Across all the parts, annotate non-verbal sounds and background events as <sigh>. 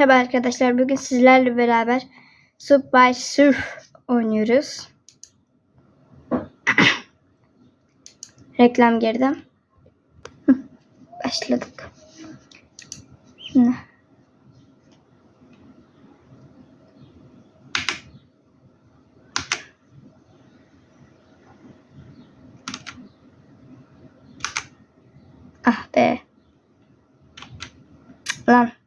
Merhaba arkadaşlar. Bugün sizlerle beraber Subway Surf oynuyoruz. <coughs> Reklam girdi. Hı, <laughs> Başladık. Şimdi. Ah be. Lan.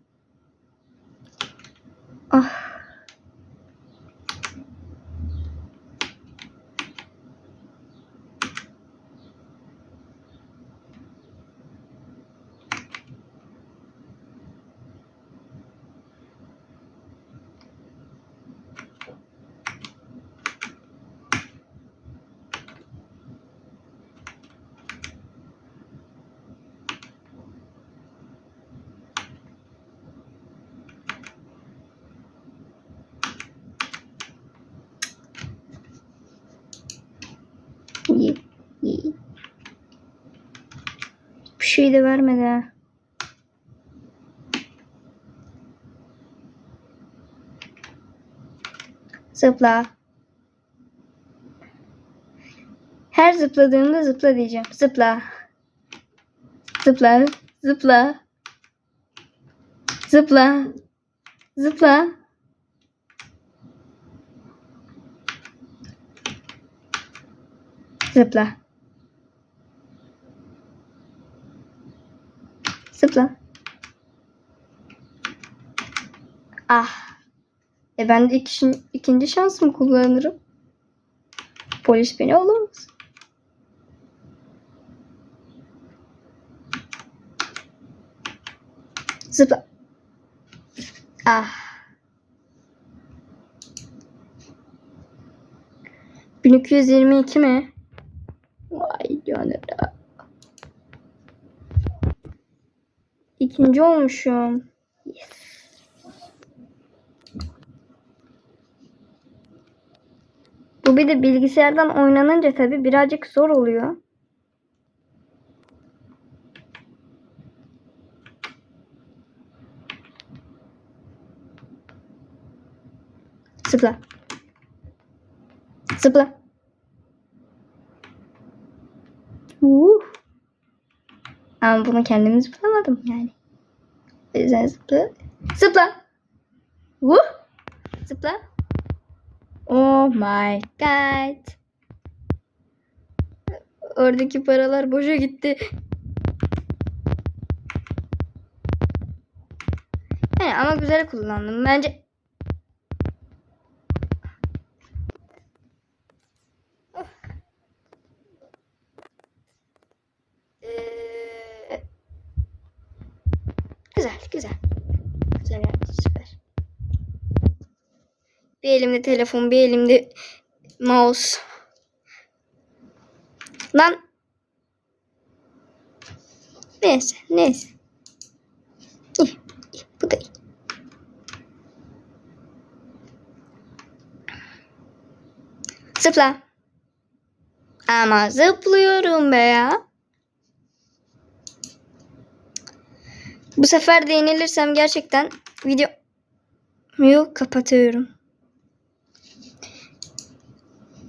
Bir şey de vermedi ha. Zıpla. Her zıpladığımda zıpla diyeceğim. Zıpla. Zıpla. Zıpla. Zıpla. Zıpla. Zıpla. Zıpla. Ah. E ben de iki, ikinci şansımı kullanırım. Polis beni alamaz. Zıpla. Ah. 1222 mi? Canına. İkinci olmuşum. Yes. Bu bir de bilgisayardan oynanınca tabi birazcık zor oluyor. Zıpla. Zıpla. Uh. Ama bunu kendim zıplamadım yani. O yüzden zıpla. Zıpla. Uh. Zıpla. Oh my god. Oradaki paralar boşa gitti. Yani ama güzel kullandım. Bence Ee, güzel, güzel. Yani süper. Bir elimde telefon, bir elimde mouse. Lan. Neyse, neyse. İyi, iyi, bu da iyi. Zıpla. Ama zıplıyorum be ya. Bu sefer de yenilirsem gerçekten videoyu kapatıyorum.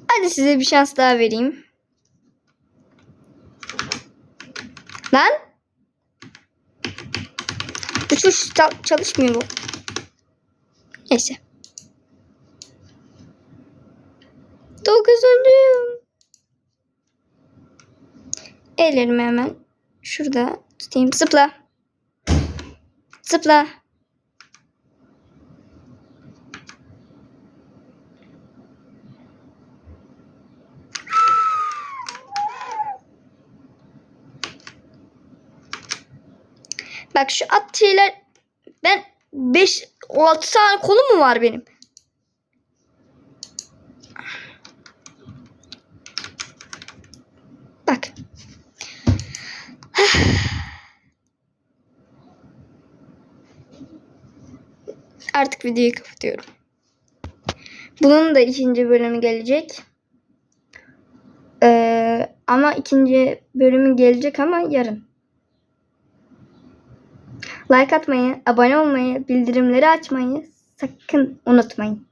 Hadi size bir şans daha vereyim. Lan. Uçuş çal- çalışmıyor bu. Neyse. Dokuzuncuyum. Ellerimi hemen şurada tutayım. Zıpla. Zıpla. Bak şu at şeyler ben 5 6 tane kolum mu var benim? Artık videoyu kapatıyorum. Bunun da ikinci bölümü gelecek. Ee, ama ikinci bölümü gelecek ama yarın. Like atmayı, abone olmayı, bildirimleri açmayı sakın unutmayın.